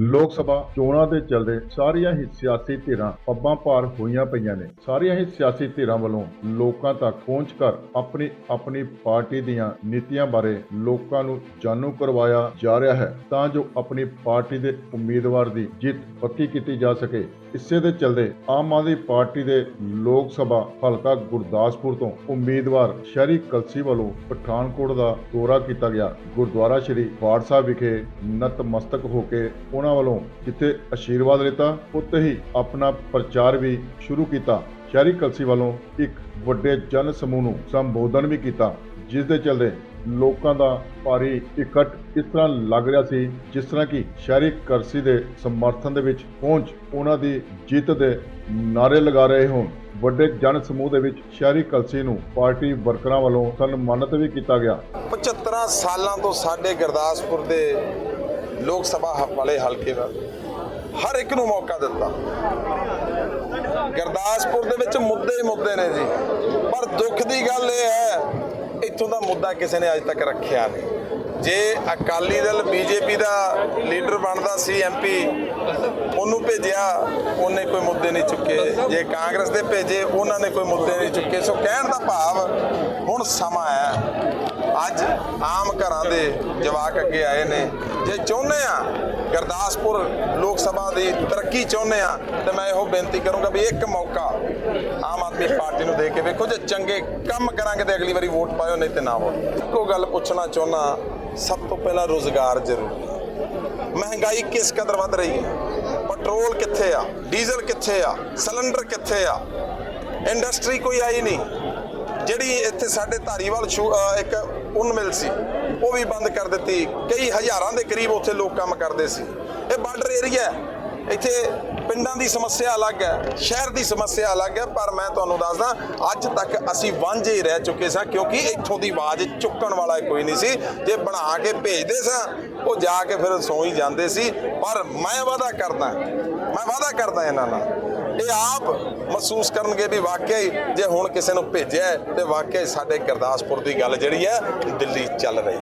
ਲੋਕ ਸਭਾ ਚੋਣਾਂ ਦੇ ਚੱਲਦੇ ਸਾਰੀਆਂ ਹੀ ਸਿਆਸੀ ਧਿਰਾਂ ਪੱਬਾਂ ਭਾਰ ਹੋਈਆਂ ਪਈਆਂ ਨੇ। ਸਾਰੀਆਂ ਹੀ ਸਿਆਸੀ ਧਿਰਾਂ ਵੱਲੋਂ ਲੋਕਾਂ ਤੱਕ ਪਹੁੰਚ ਕਰ ਆਪਣੀ ਆਪਣੀ ਪਾਰਟੀ ਦੀਆਂ ਨੀਤੀਆਂ ਬਾਰੇ ਲੋਕਾਂ ਨੂੰ ਜਾਣੂ ਕਰਵਾਇਆ ਜਾ ਰਿਹਾ ਹੈ ਤਾਂ ਜੋ ਆਪਣੀ ਪਾਰਟੀ ਦੇ ਉਮੀਦਵਾਰ ਦੀ ਜਿੱਤ ਪੱਕੀ ਕੀਤੀ ਜਾ ਸਕੇ। ਇਸੇ ਦੇ ਚੱਲਦੇ ਆਮ ਆਦਮੀ ਪਾਰਟੀ ਦੇ ਲੋਕ ਸਭਾ ਹਲਕਾ ਗੁਰਦਾਸਪੁਰ ਤੋਂ ਉਮੀਦਵਾਰ ਸ਼ਹਿਰੀ ਕਲਸੀ ਵੱਲੋਂ ਪਠਾਨਕੋਟ ਦਾ ਦੌਰਾ ਕੀਤਾ ਗਿਆ। ਗੁਰਦੁਆਰਾ ਸ਼੍ਰੀ ਬਾੜ ਸਾਹਿਬ ਵਿਖੇ ਨਤਮਸਤਕ ਹੋ ਕੇ ਉਹਨਾਂ ਵੱਲੋਂ ਜਿੱਥੇ ਅਸ਼ੀਰਵਾਦ ਲਿੱਤਾ, ਉੱਥੇ ਹੀ ਆਪਣਾ ਪ੍ਰਚਾਰ ਵੀ ਸ਼ੁਰੂ ਕੀਤਾ। ਸ਼ਹਿਰੀ ਕਲਸੀ ਵੱਲੋਂ ਇੱਕ ਵੱਡੇ ਜਨ ਸਮੂਹ ਨੂੰ ਸੰਬੋਧਨ ਵੀ ਕੀਤਾ। ਜਿਸ ਦੇ ਚੱਲਦੇ ਲੋਕਾਂ ਦਾ ਭਾਰੀ ਇਕੱਠ ਇਸ ਤਰ੍ਹਾਂ ਲੱਗ ਰਿਹਾ ਸੀ, ਜਿਸ ਤਰ੍ਹਾਂ ਕਿ ਸ਼ਹਿਰੀ ਕਰਸੀ ਦੇ ਸਮਰਥਨ ਦੇ ਵਿੱਚ ਪਹੁੰਚ ਉਹਨਾਂ ਦੀ ਜਿੱਤ ਦੇ ਨਾਰੇ ਲਗਾ ਰਹੇ ਹੋਣ। ਵੱਡੇ ਜਨ ਸਮੂਹ ਦੇ ਵਿੱਚ ਸ਼ਹਿਰੀ ਕਲਸੀ ਨੂੰ ਪਾਰਟੀ ਵਰਕਰਾਂ ਵੱਲੋਂ ਸਨਮਾਨਿਤ ਵੀ ਕੀਤਾ ਗਿਆ। 75 ਸਾਲਾਂ ਤੋਂ ਸਾਡੇ ਗੁਰਦਾਸਪੁਰ ਦੇ ਲੋਕ ਸਭਾ ਵਾਲੇ ਹਲਕੇ ਦਾ ਹਰ ਇੱਕ ਨੂੰ ਮੌਕਾ ਦਿੱਤਾ। ਗੁਰਦਾਸਪੁਰ ਦੇ ਵਿੱਚ ਮੁੱਦੇ ਹੀ ਮੁੱਦੇ ਨੇ ਜੀ। ਪਰ ਦੁੱਖ ਦੀ ਗੱਲ ਇਹ ਹੈ ਇੱਥੋਂ ਦਾ ਮੁੱਦਾ ਕਿਸੇ ਨੇ ਅੱਜ ਤੱਕ ਰੱਖਿਆ ਨਹੀਂ। ਜੇ ਅਕਾਲੀ ਦਲ ਬੀਜੇਪੀ ਦਾ ਲੀਡਰ ਬਣਦਾ ਸੀ ਐਮਪੀ ਉਹਨੂੰ ਭੇਜਿਆ, ਉਹਨੇ ਕੋਈ ਮੁੱਦੇ ਨਹੀਂ ਚੁੱਕੇ। ਜੇ ਕਾਂਗਰਸ ਦੇ ਭੇਜੇ, ਉਹਨਾਂ ਨੇ ਕੋਈ ਮੁੱਦੇ ਨਹੀਂ ਚੁੱਕੇ। ਸੋ ਕਹਿਣ ਦਾ ਭਾਵ ਹੁਣ ਸਮਾਂ ਹੈ। ਅੱਜ ਆਮ ਘਰਾਂ ਦੇ ਜਵਾਕ ਅੱਗੇ ਆਏ ਨੇ। ਜੇ ਚਾਹੁੰਦੇ ਆ ਗੁਰਦਾਸਪੁਰ ਲੋਕ ਸਭਾ ਦੀ ਤਰੱਕੀ ਚਾਹੁੰਦੇ ਆ, ਤੇ ਮੈਂ ਇਹੋ ਬੇਨਤੀ ਕਰੂੰਗਾ ਵੀ ਇੱਕ ਮੌਕਾ ਆਮ ਆਦਮੀ ਪਾਰਟੀ ਨੂੰ ਦੇ ਕੇ ਵੇਖੋ, ਜੇ ਚੰਗੇ ਕੰਮ ਕਰਾਂਗੇ ਤੇ ਅਗਲੀ ਵਾਰੀ ਵੋਟ ਪਾਇਓ, ਨਹੀਂ ਤੇ ਨਾ ਹੋ ਇੱਕੋ ਗੱਲ ਪੁੱਛਣਾ ਚਾਹੁੰਦਾ, ਸਭ ਤੋਂ ਪਹਿਲਾਂ ਰੋਜ਼ਗਾਰ ਜ਼ਰੂਰੀ। ਮਹਿੰਗਾਈ ਕਿਸ ਕਦਰ ਵੱਧ ਰਹੀ ਹੈ? ਪੈਟਰੋਲ ਕਿੱਥੇ ਆ? ਡੀਜ਼ਲ ਕਿੱਥੇ ਆ? ਸਿਲੰਡਰ ਕਿੱਥੇ ਆ? ਇੰਡਸਟਰੀ ਕੋਈ ਆਈ ਨਹੀਂ। ਜਿਹੜੀ ਇੱਥੇ ਸਾਡੇ ਧਾਰੀਵਾਲ ਸ਼ੂ- ਇੱਕ ਉਨ ਮਿਲ ਸੀ, ਉਹ ਵੀ ਬੰਦ ਕਰ ਦਿੱਤੀ। ਕਈ ਹਜ਼ਾਰਾਂ ਦੇ ਕਰੀਬ ਉੱਥੇ ਲੋਕ ਕੰਮ ਕਰਦੇ ਸੀ। ਇਹ ਬਾਰਡਰ ਏਰੀਆ ਹੈ। ਇੱਥੇ ਪਿੰਡਾਂ ਦੀ ਸਮੱਸਿਆ ਅਲੱਗ ਹੈ ਸ਼ਹਿਰ ਦੀ ਸਮੱਸਿਆ ਅਲੱਗ ਹੈ ਪਰ ਮੈਂ ਤੁਹਾਨੂੰ ਦੱਸਦਾ ਅੱਜ ਤੱਕ ਅਸੀਂ ਵਾਂਝੇ ਹੀ ਰਹਿ ਚੁੱਕੇ ਸਾਂ ਕਿਉਂਕਿ ਇੱਥੋਂ ਦੀ ਆਵਾਜ਼ ਚੁੱਕਣ ਵਾਲਾ ਕੋਈ ਨਹੀਂ ਸੀ। ਜੇ ਬਣਾ ਕੇ ਭੇਜਦੇ ਸਾਂ ਉਹ ਜਾ ਕੇ ਫਿਰ ਸੌਂ ਹੀ ਜਾਂਦੇ ਸੀ। ਪਰ ਮੈਂ ਵਾਅਦਾ ਕਰਦਾ ਮੈਂ ਵਾਅਦਾ ਕਰਦਾ ਇਹਨਾਂ ਨਾਲ ਇਹ ਆਪ ਮਹਿਸੂਸ ਕਰਨਗੇ ਵੀ ਵਾਕਿਆ ਹੀ ਜੇ ਹੁਣ ਕਿਸੇ ਨੂੰ ਭੇਜਿਆ ਹੈ, ਤੇ ਵਾਕਿਆ ਹੀ ਸਾਡੇ ਗੁਰਦਾਸਪੁਰ ਦੀ ਗੱਲ ਜਿਹੜੀ ਹੈ ਦਿੱਲੀ ਚੱਲ ਰਹੀ